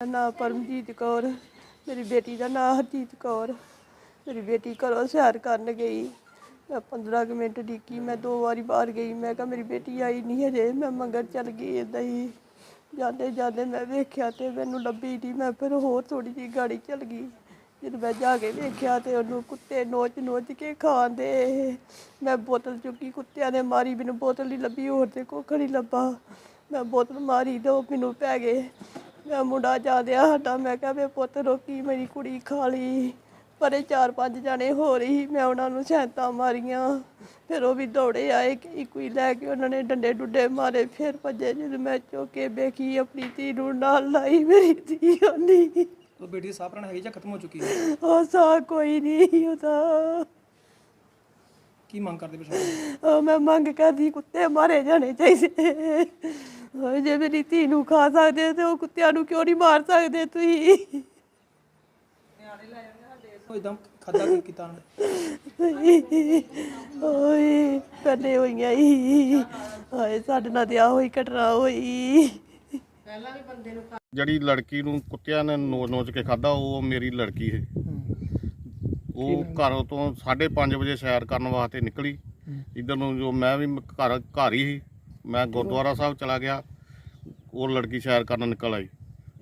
ਮੇਰਾ ਨਾਂ ਪਰਮਜੀਤ ਕੌਰ, ਮੇਰੀ ਬੇਟੀ ਦਾ ਨਾਂ ਹਰਜੀਤ ਕੌਰ, ਮੇਰੀ ਬੇਟੀ ਘਰੋਂ ਸੈਰ ਕਰਨ ਗਈ। ਮੈਂ 15 ਕੁ ਮਿੰਟ ਡਿੱਕੀ ਮੈਂ ਦੋ ਵਾਰੀ ਬਾਹਰ ਗਈ। ਮੈਂ ਕਿਹਾ ਮੇਰੀ ਬੇਟੀ ਆਈ ਨਹੀਂ ਹਜੇ, ਮੈਂ ਮੰਗਰ ਚੱਲ ਗਈ ਏਦਾਂ ਹੀ। ਜਾਂਦੇ ਜਾਂਦੇ ਮੈਂ ਵੇਖਿਆ ਤੇ ਮੈਨੂੰ ਲੱਭੀ ਨਹੀਂ ਮੈਂ ਫਿਰ ਹੋਰ ਥੋੜੀ ਜਿਹੀ ਗਾੜੀ ਚੱਲ ਗਈ। ਜਦੋਂ ਮੈਂ ਜਾ ਕੇ ਵੇਖਿਆ ਤੇ ਉਹਨੂੰ ਕੁੱਤੇ ਨੋਚ ਨੋਚ ਕੇ ਖਾਂਦੇ। ਮੈਂ ਬੋਤਲ ਚੁੱਕੀ, ਕੁੱਤਿਆਂ ਨੇ ਮਾਰੀ, ਮੈਨੂੰ ਬੋਤਲ ਨਹੀਂ ਲੱਭੀ, ਹੋਰ ਤੇ ਕੁੱਖ ਨਹੀਂ ਲੱਭਾ। ਮੈਂ ਬੋਤਲ ਮਾਰੀ ਤੇ ਉਹ ਮੈਨੂੰ ਪੈ ਗਏ। ਮੈਂ ਮੁੰਡਾ ਜਾਂਦਿਆ ਸਾਡਾ। ਮੈਂ ਕਿਹਾ ਵੇ ਪੁੱਤ ਰੋਕੀ ਮੇਰੀ ਕੁੜੀ ਖਾ ਲਈ। ਪਰੇ ਚਾਰ ਪੰਜ ਜਾਣੇ ਹੋ ਰਹੀ ਮੈਂ ਉਹਨਾਂ ਨੂੰ ਸੈਂਤਾਂ ਮਾਰੀਆਂ। ਫਿਰ ਉਹ ਵੀ ਦੌੜੇ ਆਏ ਕਿ ਇੱਕੋ ਹੀ ਲੈ ਕੇ ਉਹਨਾਂ ਨੇ ਡੰਡੇ ਡੁੱਡੇ ਮਾਰੇ। ਫਿਰ ਭੱਜੇ ਜਦੋਂ ਮੈਂ ਚੁੱਕ ਵੇਖੀ ਆਪਣੀ ਧੀ ਨੂੰ ਨਾਲ ਲਾਈ ਮੇਰੀ ਧੀ ਨਹੀਂ ਉਹ ਬੇਟੀ ਸਾਹ ਪ੍ਰਣ ਹੈਗੀ ਜਾਂ ਖਤਮ ਹੋ ਚੁੱਕੀ ਹੈ? ਉਹ ਸਾ ਕੋਈ ਨਹੀਂ ਉਹਦਾ। ਕੀ ਮੰਗ ਕਰਦੇ ਪ੍ਰਸ਼ਾਸਨ ਉਹ ਮੈਂ ਮੰਗ ਕਰਦੀ ਕੁੱਤੇ ਮਾਰੇ ਜਾਣੇ ਚਾਹੀਦੇ। ਹੋਏ ਜੇ ਮੇਰੀ ਧੀ ਨੂੰ ਖਾ ਸਕਦੇ ਤੇ ਉਹ ਕੁੱਤਿਆਂ ਨੂੰ ਕਿਉਂ ਨਹੀਂ ਮਾਰ ਸਕਦੇ ਤੁਸੀਂ? ਉਹ ਇਦਾਂ ਖਾਦਾ ਕੀ ਕੀਤਾ ਉਹਨੇ? ਓਏ ਪਹਿਲੇ ਹੋਈਆਂ ਹੀ। ਹਾਏ ਸਾਡੇ ਨਾਲ ਤੇ ਆ ਹੋਈ ਘਟਨਾ ਹੋਈ। ਜਿਹੜੀ ਲੜਕੀ ਨੂੰ ਕੁੱਤਿਆਂ ਨੇ ਨੋਚ ਨੋਚ ਕੇ ਖਾਦਾ ਉਹ ਮੇਰੀ ਲੜਕੀ ਹੈ। ਉਹ ਘਰੋਂ ਤੋਂ 5:30 ਵਜੇ ਸੈਰ ਕਰਨ ਵਾਸਤੇ ਨਿਕਲੀ। ਇਧਰ ਨੂੰ ਜੋ ਮੈਂ ਵੀ ਘਰ ਘਰ ਹੀ ਸੀ। ਮੈਂ ਗੁਰਦੁਆਰਾ ਸਾਹਿਬ ਚਲਾ ਗਿਆ, ਉਹ ਲੜਕੀ ਸੈਰ ਕਰਨ ਨਿਕਲ ਆਈ।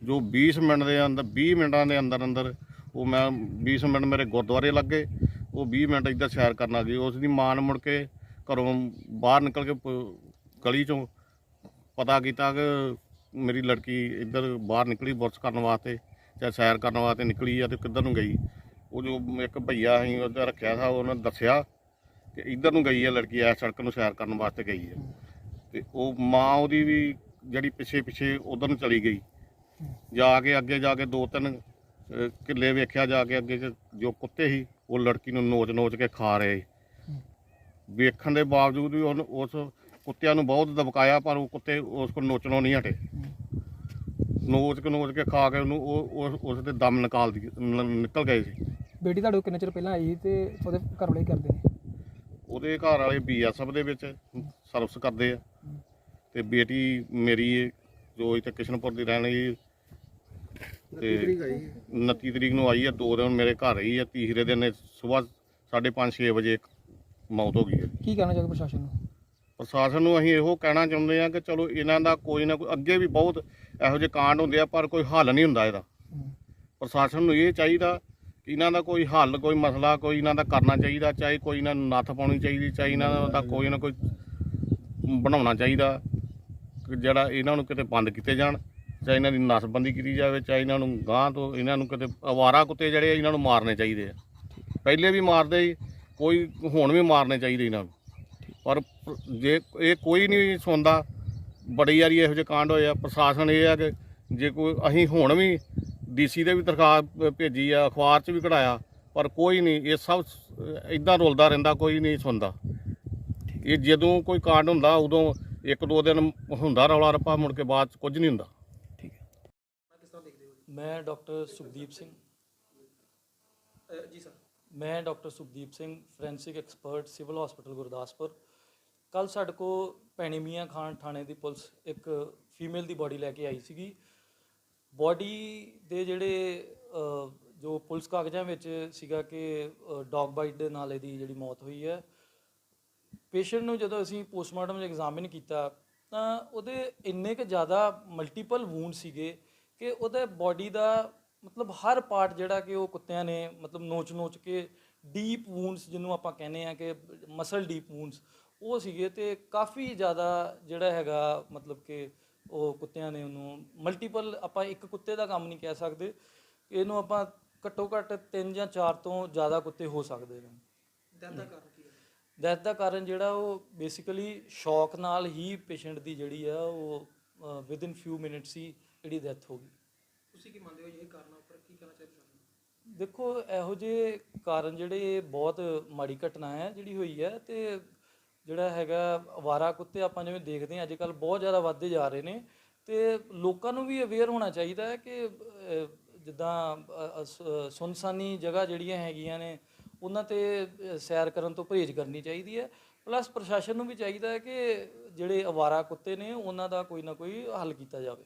ਜੋ 20 ਮਿੰਟ ਦੇ ਅੰਦਰ 20 ਮਿੰਟਾਂ ਦੇ ਅੰਦਰ ਅੰਦਰ ਉਹ ਮੈਂ 20 ਮਿੰਟ ਮੇਰੇ ਗੁਰਦੁਆਰੇ ਲੱਗੇ, ਉਹ 20 ਮਿੰਟ ਇੱਧਰ ਸੈਰ ਕਰਨ ਆ ਗਈ। ਉਸ ਦੀ ਮਾਂ ਨੇ ਮੁੜ ਕੇ ਘਰੋਂ ਬਾਹਰ ਨਿਕਲ ਕੇ ਪ- ਗਲੀ ਚੋਂ ਪਤਾ ਕੀਤਾ ਕਿ ਮੇਰੀ ਲੜਕੀ ਇੱਧਰ ਬਾਹਰ ਨਿਕਲੀ ਬੁਰਸ਼ ਕਰਨ ਵਾਸਤੇ, ਜਾਂ ਸੈਰ ਕਰਨ ਵਾਸਤੇ ਨਿਕਲੀ ਆ ਤੇ ਕਿੱਧਰ ਨੂੰ ਗਈ। ਉਹ ਜੋ ਇੱਕ ਭਈਆ ਅਸੀਂ ਉਹਦਾ ਰੱਖਿਆ ਸੀ ਉਹਨੇ ਦੱਸਿਆ ਕਿ ਇੱਧਰ ਨੂੰ ਗਈ ਹੈ ਲੜਕੀ ਐ ਸੜਕ ਨੂੰ ਸੈਰ ਕਰਨ ਵਾਸਤੇ ਗਈ ਹੈ ਤੇ ਉਹ ਮਾਂ ਉਹਦੀ ਵੀ ਜਿਹੜੀ ਪਿੱਛੇ ਪਿੱਛੇ ਉਧਰ ਨੂੰ ਚਲੀ ਗਈ। ਜਾ ਕੇ ਅੱਗੇ ਜਾ ਕੇ ਦੋ ਤਿੰਨ ਅਹ, ਕਿੱਲੇ ਵੇਖਿਆ ਜਾ ਕੇ ਅੱਗੇ 'ਚ ਜੋ ਕੁੱਤੇ ਸੀ ਉਹ ਲੜਕੀ ਨੂੰ ਨੋਚ ਨੋਚ ਕੇ ਖਾ ਰਹੇ। ਵੇਖਣ ਦੇ ਬਾਵਜੂਦ ਵੀ ਉਹਨ ਉਸ ਕੁੱਤਿਆਂ ਨੂੰ ਬਹੁਤ ਦਬਕਾਇਆ ਪਰ ਉਹ ਕੁੱਤੇ ਉਸ ਕੋਲ ਨੋਚਣੋਂ ਨਹੀਂ ਹਟੇ। ਨੋਚ ਕੇ ਨੋਚ ਕੇ ਖਾ ਕੇ ਉਹਨੂੰ ਉਹ ਉਸ- ਉਸ ਦੇ ਦਮ ਨਿਕਾਲ ਦੀ ਨਿਕਲ ਗਏ ਸੀ। ਬੇਟੀ ਤੁਹਾਡੇ ਕੋਲ ਕਿੰਨੇ ਚਿਰ ਪਹਿਲਾਂ ਆਈ ਸੀ ਤੇ ਉਹਦੇ ਘਰ ਵਾਲੇ ਕੀ ਕਰਦੇ ਨੇ? ਉਹਦੇ ਘਰ ਵਾਲੇ ਬੀਐਸਐਫ ਦੇ ਵਿੱਚ ਸਰਵਿਸ ਕਰਦੇ ਆ। ਤੇ ਬੇਟੀ ਮੇਰੀ ਜੋ ਇੱਥੇ ਕਿਸ਼ਨਪੁਰ ਦੀ ਰਹਿਣ ਵਾਲੀ ਤੇ 29 ਤਰੀਕ ਨੂੰ ਆਈ ਹੈ ਦੋ ਦਿਨ ਮੇਰੇ ਘਰ ਰਹੀ ਹੈ ਤੀਸਰੇ ਦਿਨ ਸਵੇਰ 5:30 6 ਵਜੇ ਮੌਤ ਹੋ ਗਈ ਹੈ। ਕੀ ਕਹਿਣਾ ਚਾਹੋਗੇ ਪ੍ਰਸ਼ਾਸਨ ਨੂੰ? ਪ੍ਰਸ਼ਾਸਨ ਨੂੰ ਅਸੀਂ ਇਹੋ ਕਹਿਣਾ ਚਾਹੁੰਦੇ ਆ ਕਿ ਚਲੋ ਇਹਨਾਂ ਦਾ ਕੋਈ ਨਾ ਕੋਈ ਅੱਗੇ ਵੀ ਬਹੁਤ ਇਹੋ ਜਿਹੇ ਕਾਂਡ ਹੁੰਦੇ ਆ ਪਰ ਕੋਈ ਹੱਲ ਨਹੀਂ ਹੁੰਦਾ ਇਹਦਾ। ਪ੍ਰਸ਼ਾਸਨ ਨੂੰ ਇਹ ਚਾਹੀਦਾ ਕਿ ਇਹਨਾਂ ਦਾ ਕੋਈ ਹੱਲ ਕੋਈ ਮਸਲਾ ਕੋਈ ਇਹਨਾਂ ਦਾ ਕਰਨਾ ਚਾਹੀਦਾ ਚਾਹੇ ਕੋਈ ਇਹਨਾਂ ਨੂੰ ਨੱਥ ਪਾਉਣੀ ਚਾਹੀਦੀ ਚਾਹੇ ਇਹਨਾਂ ਦਾ ਕੋਈ ਨਾ ਕੋਈ ਬਣਾਉਣਾ ਚਾਹੀਦਾ। ਜਿਹੜਾ ਇਹਨਾਂ ਨੂੰ ਕਿਤੇ ਬੰਦ ਕੀਤੇ ਜਾਣ ਚਾਹੇ ਇਹਨਾਂ ਦੀ ਨਸਬੰਦੀ ਕੀਤੀ ਜਾਵੇ ਚਾਹੇ ਇਹਨਾਂ ਨੂੰ ਗਾਂ ਤੋਂ ਇਹਨਾਂ ਨੂੰ ਕਿਤੇ ਅਵਾਰਾ ਕੁੱਤੇ ਜਿਹੜੇ ਆ, ਇਹਨਾਂ ਨੂੰ ਮਾਰਨੇ ਚਾਹੀਦੇ ਆ। ਪਹਿਲੇ ਵੀ ਮਾਰਦੇ ਸੀ ਕੋਈ ਹੁਣ ਵੀ ਮਾਰਨੇ ਚਾਹੀਦੇ ਇਹਨਾਂ ਨੂੰ। ਪਰ ਪ- ਜੇ ਇਹ ਕੋਈ ਨਹੀਂ ਸੁਣਦਾ ਬੜੀ ਵਾਰੀ ਇਹੋ ਜਿਹੇ ਕਾਂਡ ਹੋਏ ਆ। ਪ੍ਰਸ਼ਾਸਨ ਇਹ ਆ ਕਿ ਜੇ ਕੋਈ ਅਸੀਂ ਹੁਣ ਵੀ ਡੀਸੀ ਦੇ ਵੀ ਦਰਖਾਸਤ ਭੇਜੀ ਆ ਅਖਬਾਰ 'ਚ ਵੀ ਕਢਾਇਆ ਪਰ ਕੋਈ ਨਹੀਂ ਇਹ ਸਭ ਇਦਾਂ ਰੁਲਦਾ ਰਹਿੰਦਾ ਕੋਈ ਨਹੀਂ ਸੁਣਦਾ। ਇਹ ਜਦੋਂ ਕੋਈ ਕਾਂਡ ਹੁੰਦਾ ਉਦੋਂ ਇੱਕ ਦੋ ਦਿਨ ਹੁੰਦਾ ਰੌਲਾ ਰੱਪਾ ਮੁੜ ਕੇ ਬਾਅਦ 'ਚ ਕੁਝ ਨਹੀਂ ਹੁੰਦਾ। ਠੀਕ ਹੈ। ਮੈਂ ਡਾਕਟਰ ਸੁਖਦੀਪ ਸਿੰਘ। ਜੀ ਸਰ। ਮੈਂ doctor Sukhdeep Singh forensic expert civil hospital Gurdaspur. ਕੱਲ ਸਾਡੇ ਕੋ ਭੈਣੀ ਮੀਆਂ ਖਾਨ ਥਾਣੇ ਦੀ ਪੁਲਿਸ ਇੱਕ ਫੀਮੇਲ ਦੀ ਬਾਡੀ ਲੈ ਕੇ ਆਈ ਸੀਗੀ। ਬਾਡੀ ਦੇ ਜਿਹੜੇ ਜੋ ਪੁਲਿਸ ਕਾਗਜ਼ਾਂ ਵਿੱਚ ਸੀਗਾ ਕਿ ਡੌਗ ਬਾਈਟ ਦੇ ਨਾਲ ਇਹਦੀ ਜਿਹੜੀ ਮੌਤ ਹੋਈ ਹੈ ਪੇਸ਼ੈਂਟ ਨੂੰ ਜਦੋਂ ਅਸੀਂ ਪੋਸਟਮਾਰਟਮ ਐਗਜ਼ਾਮਿਨ ਕੀਤਾ, ਤਾਂ ਉਹਦੇ ਇੰਨੇ ਕੁ ਜ਼ਿਆਦਾ ਮਲਟੀਪਲ ਵੂਨ ਸੀਗੇ ਕਿ ਉਹਦੇ ਬਾਡੀ ਦਾ ਮਤਲਬ ਹਰ ਪਾਰਟ ਜਿਹੜਾ ਕਿ ਉਹ ਕੁੱਤਿਆਂ ਨੇ ਮਤਲਬ ਨੋਚ ਨੋਚ ਕੇ ਡੀਪ ਵੂਨਸ ਜਿਹਨੂੰ ਆਪਾਂ ਕਹਿੰਦੇ ਆ ਕਿ ਮਸਲ ਡੀਪ ਵੂਨਸ, ਉਹ ਸੀਗੇ ਤੇ ਕਾਫੀ ਜ਼ਿਆਦਾ ਜਿਹੜਾ ਹੈਗਾ ਮਤਲਬ ਕਿ ਉਹ ਕੁੱਤਿਆਂ ਨੇ ਉਹਨੂੰ ਮਲਟੀਪਲ ਆਪਾਂ ਇੱਕ ਕੁੱਤੇ ਦਾ ਕੰਮ ਨਹੀਂ ਕਹਿ ਸਕਦੇ, ਇਹਨੂੰ ਆਪਾਂ ਘੱਟੋ ਘੱਟ 3 ਜਾਂ 4 ਤੋਂ ਜ਼ਿਆਦਾ ਕੁੱਤੇ ਹੋ ਸਕਦੇ ਨੇ। ਦਰਦ ਦਾ ਡੈਥ ਦਾ ਕਾਰਨ ਜਿਹੜਾ ਉਹ ਬੇਸਿਕਲੀ ਸ਼ੌਕ ਨਾਲ ਹੀ ਪੇਸ਼ੈਂਟ ਦੀ ਜਿਹੜੀ ਆ ਉਹ ਵਿਦ ਇਨ ਫਿਊ ਮਿੰਟਸ ਹੀ ਜਿਹੜੀ ਡੈਥ ਹੋ ਗਈ। ਤੁਸੀਂ ਕੀ ਮੰਨਦੇ ਹੋ ਇਹ ਕਾਰਨਾਂ ਉੱਪਰ ਕੀ ਕਹਿਣਾ ਚਾਹੀਦਾ ਦੇਖੋ ਇਹੋ ਜਿਹੇ ਕਾਰਨ ਜਿਹੜੇ ਬਹੁਤ ਮਾੜੀ ਘਟਨਾ ਹੈ ਜਿਹੜੀ ਹੋਈ ਹੈ ਤੇ ਜਿਹੜਾ ਹੈਗਾ ਅਵਾਰਾ ਕੁੱਤੇ ਆਪਾਂ ਜਿਵੇਂ ਦੇਖਦੇ ਹਾਂ ਅੱਜ ਕੱਲ ਬਹੁਤ ਜ਼ਿਆਦਾ ਵੱਧਦੇ ਜਾ ਰਹੇ ਨੇ ਤੇ ਲੋਕਾਂ ਨੂੰ ਵੀ ਅਵੇਅਰ ਹੋਣਾ ਚਾਹੀਦਾ ਹੈ ਕਿ ਜਿੱਦਾਂ ਸੁਨਸਾਨੀ ਜਗ੍ਹਾ ਜਿਹੜੀਆਂ ਹੈਗੀਆਂ ਨੇ ਉਹਨਾਂ ਤੇ ਸੈਰ ਕਰਨ ਤੋਂ ਪਰਹੇਜ਼ ਕਰਨੀ ਚਾਹੀਦੀ ਹੈ। ਪਲੱਸ ਪ੍ਰਸ਼ਾਸਨ ਨੂੰ ਵੀ ਚਾਹੀਦਾ ਹੈ ਕਿ ਜਿਹੜੇ ਅਵਾਰਾ ਕੁੱਤੇ ਨੇ, ਉਹਨਾਂ ਦਾ ਕੋਈ ਨਾ ਕੋਈ ਹੱਲ ਕੀਤਾ ਜਾਵੇ।